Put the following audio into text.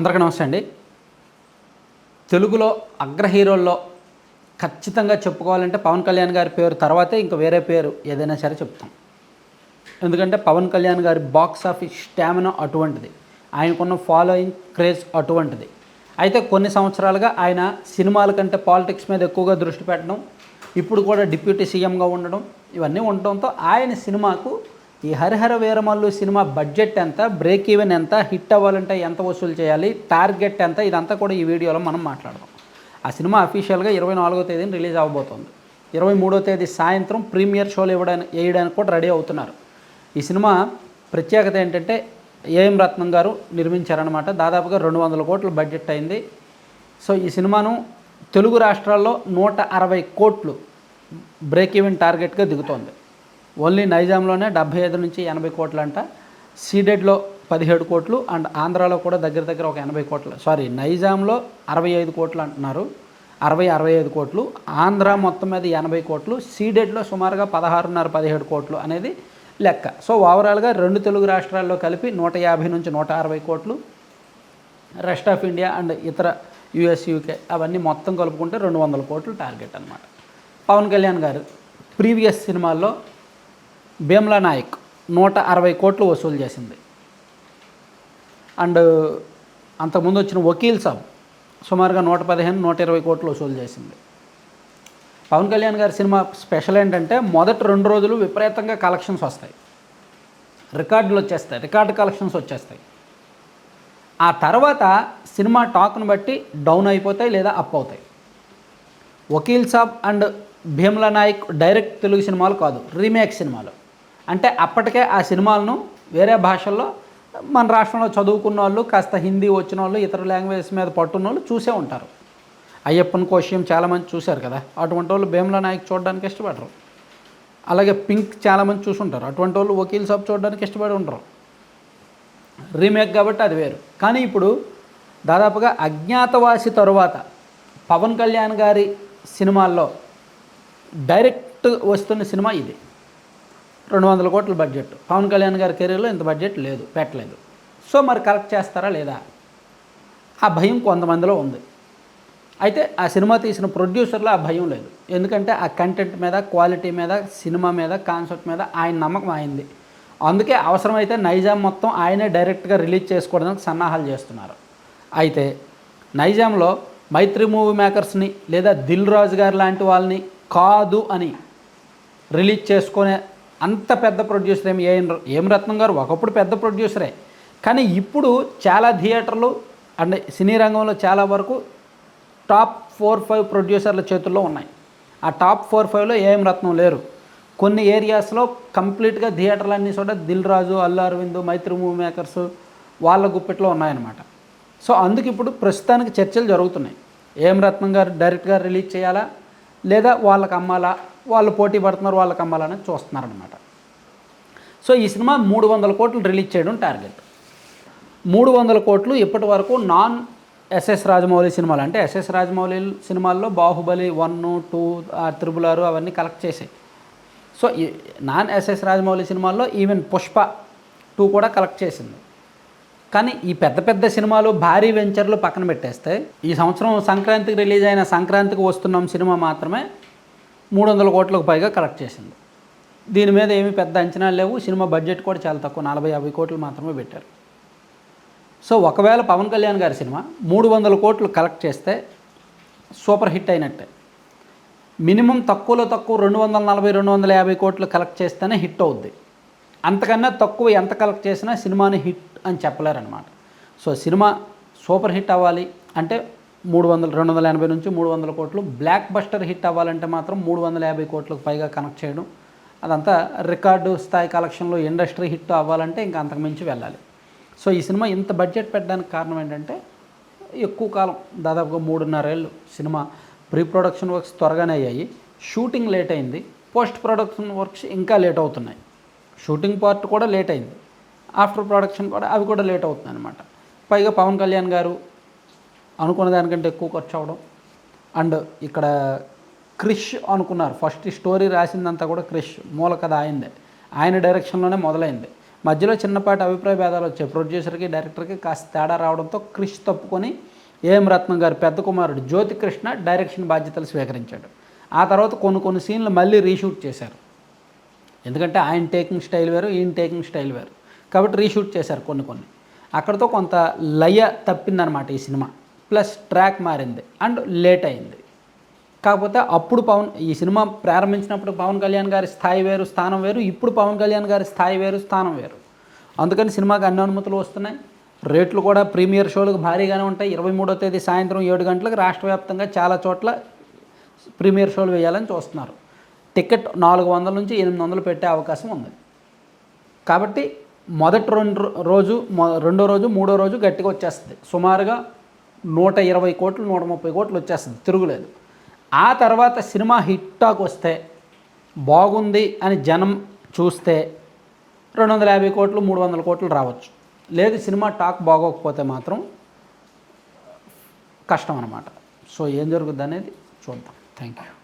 అందరికీ నమస్తే అండి. తెలుగులో అగ్ర హీరోల్లో ఖచ్చితంగా చెప్పుకోవాలంటే పవన్ కళ్యాణ్ గారి పేరు తర్వాతే ఇంకా వేరే పేరు ఏదైనా సరే చెప్తాం. ఎందుకంటే పవన్ కళ్యాణ్ గారి బాక్స్ ఆఫీస్ స్టామినా అటువంటిది. ఆయనకున్న ఫాలోయింగ్ క్రేజ్ అటువంటిది. అయితే కొన్ని సంవత్సరాలుగా ఆయన సినిమాల కంటే పాలిటిక్స్ మీద ఎక్కువగా దృష్టి పెట్టడం ఇప్పుడు కూడా డిప్యూటీ సీఎంగా ఉండడం ఇవన్నీ ఉండటంతో ఆయన సినిమాకు ఈ హరిహర వీరమల్లు సినిమా బడ్జెట్ ఎంత బ్రేక్ ఈవెన్ ఎంత హిట్ అవ్వాలంటే ఎంత వసూలు చేయాలి టార్గెట్ ఎంత ఇదంతా కూడా ఈ వీడియోలో మనం మాట్లాడదాం. ఆ సినిమా అఫీషియల్గా ఇరవై నాలుగో తేదీని రిలీజ్ అవ్వబోతోంది ఇరవై మూడో తేదీ సాయంత్రం ప్రీమియర్ షోలు ఇవ్వడానికి వేయడానికి కూడా రెడీ అవుతున్నారు. ఈ సినిమా ప్రత్యేకత ఏంటంటే ఏఎం రత్నం గారు నిర్మించారనమాట దాదాపుగా రెండు వందల కోట్ల బడ్జెట్ అయింది. సో ఈ సినిమాను తెలుగు రాష్ట్రాల్లో నూట అరవై కోట్లు బ్రేక్ ఈవెన్ టార్గెట్గా దిగుతోంది. ఓన్లీ నైజాంలోనే డెబ్బై ఐదు నుంచి ఎనభై కోట్లు అంట సీడెడ్లో పదిహేడు కోట్లు అండ్ ఆంధ్రాలో కూడా దగ్గర దగ్గర ఒక ఎనభై కోట్లు సారీ నైజాంలో అరవై ఐదు కోట్లు అంటున్నారు. అరవై అరవై ఐదు కోట్లు ఆంధ్ర మొత్తం మీద ఎనభై కోట్లు సీడెడ్లో సుమారుగా పదహారున్నర పదిహేడు కోట్లు అనేది లెక్క. సో ఓవరాల్గా రెండు తెలుగు రాష్ట్రాల్లో కలిపి నూట యాభై నుంచి నూట అరవై కోట్లు రెస్ట్ ఆఫ్ ఇండియా అండ్ ఇతర యుఎస్ యూకే అవన్నీ మొత్తం కలుపుకుంటే రెండు వందల కోట్లు టార్గెట్ అనమాట పవన్ కళ్యాణ్ గారు ప్రీవియస్ సినిమాల్లో భీమ్లా నాయక్ నూట అరవై కోట్లు వసూలు చేసింది. అండ్ అంతకుముందు వచ్చిన వకీల్ సాబ్ సుమారుగా నూట పదిహేను నూట ఇరవై కోట్లు వసూలు చేసింది. పవన్ కళ్యాణ్ గారి సినిమా స్పెషల్ ఏంటంటే మొదటి రెండు రోజులు విపరీతంగా కలెక్షన్స్ వస్తాయి. రికార్డులు వచ్చేస్తాయి రికార్డు కలెక్షన్స్ వచ్చేస్తాయి. ఆ తర్వాత సినిమా టాక్ను బట్టి డౌన్ అయిపోతాయి లేదా అప్ అవుతాయి. వకీల్ సాబ్ అండ్ భీమ్లా నాయక్ డైరెక్ట్ తెలుగు సినిమాలు కాదు రీమేక్ సినిమాలు. అంటే అప్పటికే ఆ సినిమాలను వేరే భాషల్లో మన రాష్ట్రంలో చదువుకున్న వాళ్ళు కాస్త హిందీ వచ్చిన వాళ్ళు ఇతర లాంగ్వేజ్ మీద పట్టున్న వాళ్ళు చూసే ఉంటారు. అయ్యప్పన్ కోశ్యం చాలామంది చూశారు కదా. అటువంటి వాళ్ళు భీమలా నాయక్ చూడడానికి ఇష్టపడరు. అలాగే పింక్ చాలామంది చూసుంటారు. అటువంటి వాళ్ళు వకీల్ సాబ్ చూడడానికి ఇష్టపడి ఉంటారు రీమేక్ కాబట్టి అది వేరు. కానీ ఇప్పుడు దాదాపుగా అజ్ఞాతవాసి తరువాత పవన్ కళ్యాణ్ గారి సినిమాల్లో డైరెక్ట్ వస్తున్న సినిమా ఇది. రెండు వందల కోట్ల బడ్జెట్. పవన్ కళ్యాణ్ గారి కెరీర్లో ఇంత బడ్జెట్ లేదు పెట్టలేదు. సో మరి కరెక్ట్ చేస్తారా లేదా? ఆ భయం కొంతమందిలో ఉంది. అయితే ఆ సినిమా తీసిన ప్రొడ్యూసర్లో ఆ భయం లేదు. ఎందుకంటే ఆ కంటెంట్ మీద క్వాలిటీ మీద సినిమా మీద కాన్సెప్ట్ మీద ఆయన నమ్మకం అయింది అందుకే అవసరమైతే నైజాం మొత్తం ఆయనే డైరెక్ట్గా రిలీజ్ చేసుకోవడానికి సన్నాహాలు చేస్తున్నారు. అయితే నైజాంలో మైత్రి మూవీ మేకర్స్ని లేదా దిల్ రాజు గారు లాంటి వాళ్ళని కాదు అని రిలీజ్ చేసుకునే అంత పెద్ద ప్రొడ్యూసర్ ఏమి ఏం ఏం రత్నం గారు? ఒకప్పుడు పెద్ద ప్రొడ్యూసరే కానీ ఇప్పుడు చాలా థియేటర్లు అండ్ సినీ రంగంలో చాలా వరకు టాప్ ఫోర్ ఫైవ్ ప్రొడ్యూసర్ల చేతుల్లో ఉన్నాయి. ఆ టాప్ ఫోర్ ఫైవ్లో ఏఎం రత్నం లేరు. కొన్ని ఏరియాస్లో కంప్లీట్గా థియేటర్లన్నీ చోట దిల్ రాజు అల్లు అరవింద్ మైత్రి మూవీ మేకర్స్ వాళ్ళ గుప్పెట్లో ఉన్నాయన్నమాట. సో అందుకు ఇప్పుడు ప్రస్తుతానికి చర్చలు జరుగుతున్నాయి. ఏఎం రత్నం గారు డైరెక్ట్గా రిలీజ్ చేయాలా? లేదా వాళ్ళకి అమ్మాలా వాళ్ళు పోటీ పడుతున్నారు వాళ్ళకి అమ్మాలని చూస్తున్నారనమాట సో ఈ సినిమా మూడు వందల కోట్లు రిలీజ్ చేయడం టార్గెట్. మూడు వందల కోట్లు ఇప్పటి వరకు నాన్ ఎస్ఎస్ రాజమౌళి సినిమాలు అంటే ఎస్ఎస్ రాజమౌళి సినిమాల్లో బాహుబలి వన్ టూ త్రిబుల్ ఆరు అవన్నీ కలెక్ట్ చేసాయి. సో నాన్ ఎస్ఎస్ రాజమౌళి సినిమాల్లో ఈవెన్ పుష్ప టూ కూడా కలెక్ట్ చేసింది. కానీ ఈ పెద్ద పెద్ద సినిమాలు భారీ వెంచర్లు పక్కన పెట్టేస్తే ఈ సంవత్సరం సంక్రాంతికి రిలీజ్ అయిన సంక్రాంతికి వస్తున్నాం సినిమా మాత్రమే మూడు వందల కోట్లకు పైగా కలెక్ట్ చేసింది. దీని మీద ఏమి పెద్ద అంచనాలు లేవు. సినిమా బడ్జెట్ కూడా చాలా తక్కువ. నలభై యాభై కోట్లు మాత్రమే పెట్టారు. సో ఒకవేళ పవన్ కళ్యాణ్ గారి సినిమా మూడు వందల కోట్లు కలెక్ట్ చేస్తే సూపర్ హిట్ అయినట్టే. మినిమం తక్కువలో తక్కువ రెండు వందల నలభై రెండు వందల యాభై కోట్లు కలెక్ట్ చేస్తేనే హిట్ అవుద్ది. అంతకన్నా తక్కువ ఎంత కలెక్ట్ చేసినా సినిమాని హిట్ అని చెప్పలేరనమాట సో సినిమా సూపర్ హిట్ అవ్వాలి అంటే మూడు వందల రెండు వందల ఎనభై నుంచి మూడు వందల కోట్లు బ్లాక్ బస్టర్ హిట్ అవ్వాలంటే మాత్రం మూడు వందల యాభై కోట్లకు పైగా కనెక్ట్ చేయడం. అదంతా రికార్డు స్థాయి కలెక్షన్లో ఇండస్ట్రీ హిట్ అవ్వాలంటే ఇంకా అంతకు మించి వెళ్ళాలి. సో ఈ సినిమా ఇంత బడ్జెట్ పెట్టడానికి కారణం ఏంటంటే ఎక్కువ కాలం దాదాపుగా మూడున్నరేళ్ళు సినిమా ప్రీ ప్రొడక్షన్ వర్క్స్ త్వరగానే అయ్యాయి. షూటింగ్ లేట్ అయింది. పోస్ట్ ప్రొడక్షన్ వర్క్స్ ఇంకా లేట్ అవుతున్నాయి. షూటింగ్ పార్ట్ కూడా లేట్ అయింది. ఆఫ్టర్ ప్రొడక్షన్ కూడా అవి కూడా లేట్ అవుతుంది అనమాట పైగా పవన్ కళ్యాణ్ గారు అనుకున్న దానికంటే ఎక్కువ ఖర్చు అవడం అండ్ ఇక్కడ క్రిష్ అనుకున్నారు. ఫస్ట్ స్టోరీ రాసిందంతా కూడా క్రిష్ మూల కథ ఆయిందే ఆయన డైరెక్షన్లోనే మొదలైంది. మధ్యలో చిన్నపాటి అభిప్రాయ భేదాలు వచ్చాయి. ప్రొడ్యూసర్కి డైరెక్టర్కి కాస్త తేడా రావడంతో క్రిష్ తప్పుకొని ఏఎం రత్నం గారు పెద్ద కుమారుడు జ్యోతి కృష్ణ డైరెక్షన్ బాధ్యతలు స్వీకరించాడు. ఆ తర్వాత కొన్ని కొన్ని సీన్లు మళ్ళీ రీషూట్ చేశారు. ఎందుకంటే ఆయన టేకింగ్ స్టైల్ వేరు ఈయన టేకింగ్ స్టైల్ వేరు. కాబట్టి రీషూట్ చేశారు కొన్ని కొన్ని. అక్కడతో కొంత లయ తప్పిందనమాట ఈ సినిమా. ప్లస్ ట్రాక్ మారింది అండ్ లేట్ అయింది. కాకపోతే అప్పుడు పవన్ ఈ సినిమా ప్రారంభించినప్పుడు పవన్ కళ్యాణ్ గారి స్థాయి వేరు స్థానం వేరు ఇప్పుడు పవన్ కళ్యాణ్ గారి స్థాయి వేరు స్థానం వేరు. అందుకని సినిమాకి అన్ని అనుమతులు వస్తున్నాయి. రేట్లు కూడా ప్రీమియర్ షోలకు భారీగానే ఉంటాయి. ఇరవై మూడో తేదీ సాయంత్రం ఏడు గంటలకు రాష్ట్ర వ్యాప్తంగా చాలా చోట్ల ప్రీమియర్ షోలు వేయాలని చూస్తున్నారు. టికెట్ నాలుగు వందల నుంచి ఎనిమిది వందలు పెట్టే అవకాశం ఉంది. కాబట్టి మొదటి రెండు రోజు రెండో రోజు మూడో రోజు గట్టిగా వచ్చేస్తుంది. సుమారుగా నూట ఇరవై కోట్లు నూట ముప్పై కోట్లు వచ్చేస్తుంది తిరుగులేదు. ఆ తర్వాత సినిమా హిట్ టాక్ వస్తే బాగుంది అని జనం చూస్తే రెండు వందల యాభై కోట్లు మూడు వందల కోట్లు రావచ్చు. లేదు సినిమా టాక్ బాగోకపోతే మాత్రం కష్టం అన్నమాట. సో ఏం జరుగుద్ది అనేది చూద్దాం. Thank you